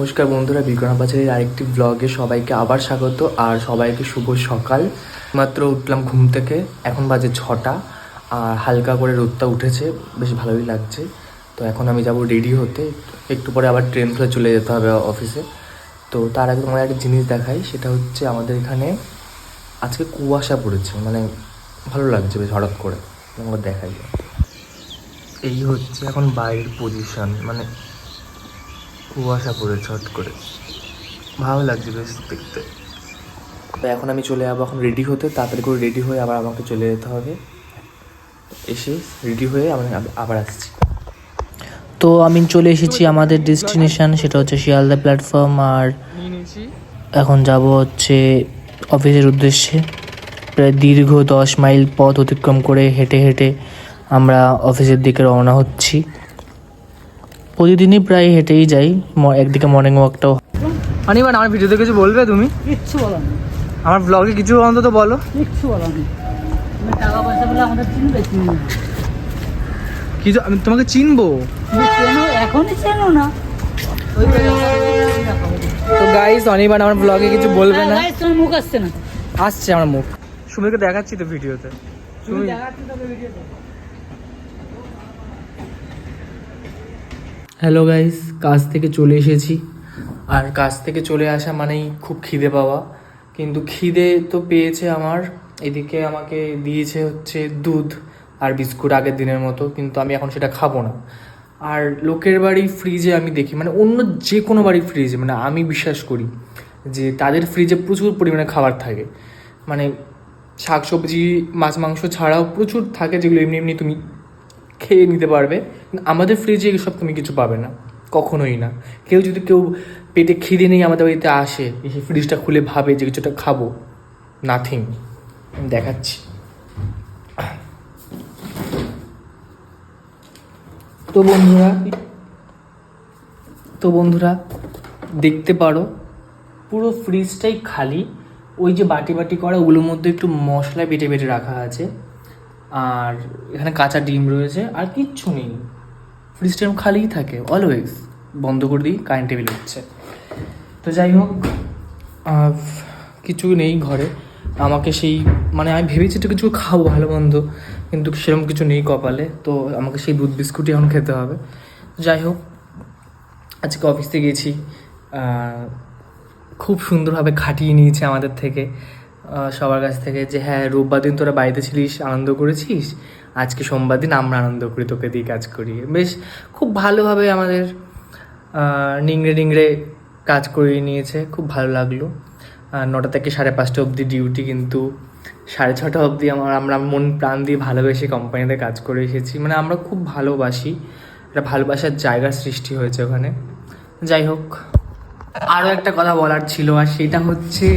নমস্কার বন্ধুরা, বিক্রম বাজারের আরেকটি ব্লগে সবাইকে আবার স্বাগত, আর সবাইকে শুভ সকাল। মাত্র উঠলাম ঘুম থেকে, এখন বাজে ছটা, আর হালকা করে রোদটা উঠেছে, বেশ ভালোই লাগছে। তো এখন আমি যাব রেডি হতে, একটু পরে আবার ট্রেন ধরে চলে যেতে হবে অফিসে তো তার আগে তোমার একটা জিনিস দেখাই, সেটা হচ্ছে আমাদের এখানে আজকে কুয়াশা পড়েছে মানে ভালো লাগছে বেশ হঠাৎ করে দেখাই। এই হচ্ছে এখন বাইরের পজিশন মানে কুয়াশা পড়ে ছট করে। ভালো লাগছে বেশ দেখতে। তো এখন আমি চলে যাব এখন রেডি হতে। তাড়াতাড়ি করে রেডি হয়ে আবার আমাকে চলে যেতে হবে। এসে রেডি হয়ে আমি আবার আসছি। তো আমি চলে এসেছি আমাদের ডেস্টিনেশন সেটা হচ্ছে শিয়ালদা প্ল্যাটফর্ম আর এখন যাব হচ্ছে অফিসের উদ্দেশ্যে। প্রায় দীর্ঘ দশ মাইল পথ অতিক্রম করে হেঁটে হেঁটে আমরা অফিসের দিকে রওনা হচ্ছি। প্রতিদিনই প্রায় হেঁটেই যাই একদিকে মর্নিং ওয়াকটাও অনিবান আমার ভিডিওতে কিছু বলবে তুমি? কিচ্ছু বলো আমার ব্লগে কিছু অন্তত বলো। কিচ্ছু তুমি টাকা পয়সা বলে আমাদের চিনবে চিনবে। কিছু আমি তোমাকে চিনবো? এখনই চেনো না। ওই তো গাইস অনিবান আমার ব্লগে কিছু বলবে না? তোমার মুখ আসছে না। আসছে আমার মুখ। সুমিকে দেখাচ্ছি তো ভিডিওতে। সুমি হ্যালো গাইস কাজ থেকে চলে এসেছি। আর কাজ থেকে চলে আসা মানেই খুব খিদে পাওয়া। কিন্তু খিদে তো পেয়েছে আমার। এদিকে আমাকে দিয়েছে হচ্ছে দুধ আর বিস্কুট আগের দিনের মতো, কিন্তু আমি এখন সেটা খাব না। আর লোকের বাড়ি ফ্রিজে আমি দেখি মানে অন্য যে কোনো বাড়ির ফ্রিজে মানে আমি বিশ্বাস করি যে তাদের ফ্রিজে প্রচুর পরিমাণে খাবার থাকে। মানে শাকসবজি, মাছ মাংস ছাড়াও প্রচুর থাকে যেগুলো এমনি এমনি তুমি খেয়ে নিতে পারবে। আমাদের ফ্রিজে এসব তুমি কিছু পাবে না। কখনোই না। কেউ যদি কেউ পেটে খিদে নেই আমাদের বাড়িতে আসে, এসে ফ্রিজটা খুলে ভাবে যে কিছুটা খাব। নাথিং দেখাচ্ছি। তো বন্ধুরা তো বন্ধুরা, দেখতে পারো, পুরো ফ্রিজটাই খালি। ওই যে বাটি বাটি করা, ওগুলোর মধ্যে একটু মশলা বেটে বেটে রাখা আছে। আর এখানে কাঁচা ডিম রয়েছে, আর কিচ্ছু নেই। ফ্রিজটা এরকম খালিই থাকে অলওয়েজ বন্ধ করে দিই কারেন্ট টেবিল হচ্ছে তো যাই হোক কিছু নেই ঘরে। আমাকে সেই মানে আমি ভেবেছি একটু কিছু খাব, ভালো মন্দ, কিন্তু সেরকম কিছু নেই কপালে। তো আমাকে সেই দুধ বিস্কুটই এখন খেতে হবে। যাই হোক, আজকে অফিসে গেছি। খুব সুন্দরভাবে খাটিয়ে নিয়েছে আমাদের থেকে। সবার কাছ থেকে যে হ্যাঁ রোববার দিন তোরা বাড়িতে ছিলিস, আনন্দ করেছিস? আজকে সোমবার দিন আমরা আনন্দ করি, তোকে দিয়ে কাজ করি। বেশ, খুব ভালোভাবে আমাদের নিংড়ে নিংড়ে কাজ করিয়ে নিয়েছে, খুব ভালো লাগল। নটা থেকে সাড়ে পাঁচটা অবধি ডিউটি কিন্তু, সাড়ে ছটা অবধি আমার, আমরা মন প্রাণ দিয়ে ভালোবেসে কোম্পানিতে কাজ করে এসেছি। মানে আমরা খুব ভালোবাসি, একটা ভালোবাসার জায়গার সৃষ্টি হয়েছে ওখানে। যাই হোক আরও একটা কথা বলার ছিল, আর সেটা হচ্ছে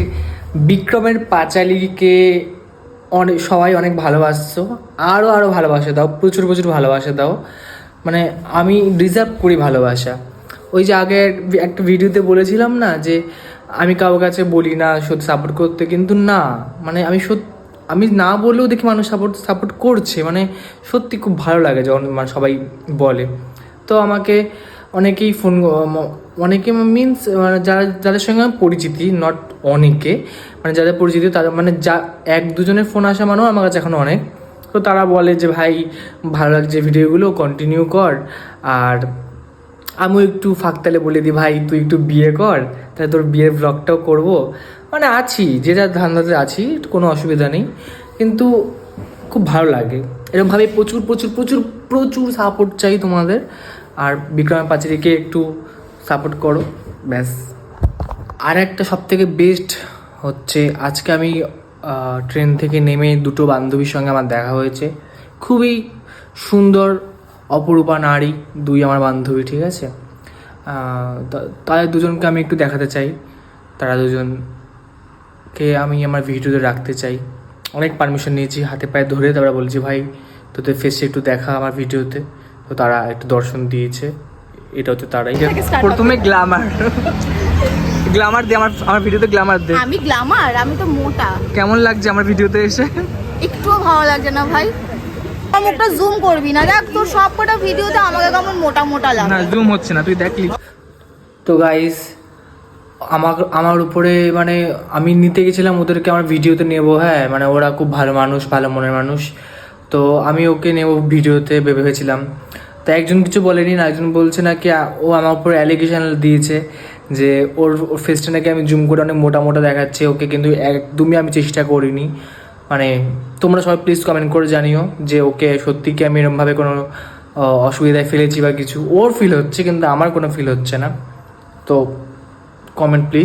বিক্রমের পাঁচালীকে অনেক সবাই অনেক ভালোবাসছো আরও আরও ভালোবাসা দাও, প্রচুর প্রচুর ভালোবাসা দাও। মানে আমি ডিজার্ভ করি ভালোবাসা। ওই যে আগে একটা ভিডিওতে বলেছিলাম না যে, আমি কারোর কাছে বলি না সত্যি সাপোর্ট করতে, কিন্তু না। মানে আমি সত্যি আমি না বললেও দেখি মানুষ সাপোর্ট সাপোর্ট করছে। মানে সত্যি খুব ভালো লাগে যখন মানে সবাই বলে। তো আমাকে অনেকেই ফোন অনেকে মিনস যারা, যাদের সঙ্গে আমার পরিচিতি নট অনেকে মানে যাদের পরিচিতি তাদের মানে যা, এক দুজনের ফোন আসা মানেও আমার কাছে এখন অনেক। তো তারা বলে যে, ভাই, ভালো লাগছে ভিডিওগুলো কন্টিনিউ কর। আর আমিও একটু ফাঁকতালে বলে দিই, ভাই, তুই একটু বিয়ে কর, তাহলে তোর বিয়ের ব্লগটাও করব। মানে আছি যে যার ধান্দাতে আছি, কোনো অসুবিধা নেই। কিন্তু খুব ভালো লাগে। এরকমভাবে প্রচুর প্রচুর প্রচুর প্রচুর সাপোর্ট চাই তোমাদের। আর বিক্রমের পাচারিকে একটু সাপোর্ট করো, ব্যাস। আর একটা সব থেকে বেস্ট হচ্ছে, আজকে আমি ট্রেন থেকে নেমে দুটো বান্ধবীর সঙ্গে আমার দেখা হয়েছে। খুবই সুন্দর, অপরূপা নারী, দুই আমার বান্ধবী, ঠিক আছে? তাদের দুজনকে আমি একটু দেখাতে চাই। তারা দুজনকে আমি আমার ভিডিওতে রাখতে চাই। অনেক পারমিশন নিয়েছি, হাতে পায়ে ধরে তারা বলছি, ভাই, তোদের ফেসে একটু দেখা আমার ভিডিওতে। তো তারা একটু দর্শন দিয়েছে। এটা হচ্ছে তারাই প্রথমে গ্ল্যামার গ্ল্যামার দে আমার আমার ভিডিওতে গ্ল্যামার দে। আমি গ্লামার আমি তো মোটা। কেমন লাগছে আমার ভিডিওতে এসে? একটুও ভালো লাগছে না ভাই। আমার মুখটা জুম করবি না। দেখ তোর সব কটা ভিডিওতে আমাকে কেমন মোটা মোটা লাগে। না জুম হচ্ছে না তুই দেখলি। তো গাইস আমার আমার উপরে মানে আমি নিতে গেছিলাম ওদেরকে আমার ভিডিওতে নেব হ্যাঁ? মানে ওরা খুব ভালো মানুষ ভালো মনের মানুষ। তো আমি ওকে নেব ভিডিওতে ভেবেছিলাম তো একজন কিছু বলেনি, না একজন বলছে নাকি ও আমার উপর অ্যালিগেশন দিয়েছে যে ওর ওর ফেসটা নাকি আমি জুম করে অনেক মোটা মোটা দেখাচ্ছে, ওকে কিন্তু একদমই আমি চেষ্টা করিনি। মানে তোমরা সবাই প্লিজ কমেন্ট করে জানিও যে ওকে সত্যি কি আমি এরমভাবে কোনো অসুবিধায় ফেলেছি বা কিছু। ওর ফিল হচ্ছে, কিন্তু আমার কোনো ফিল হচ্ছে না। তো কমেন্ট প্লিজ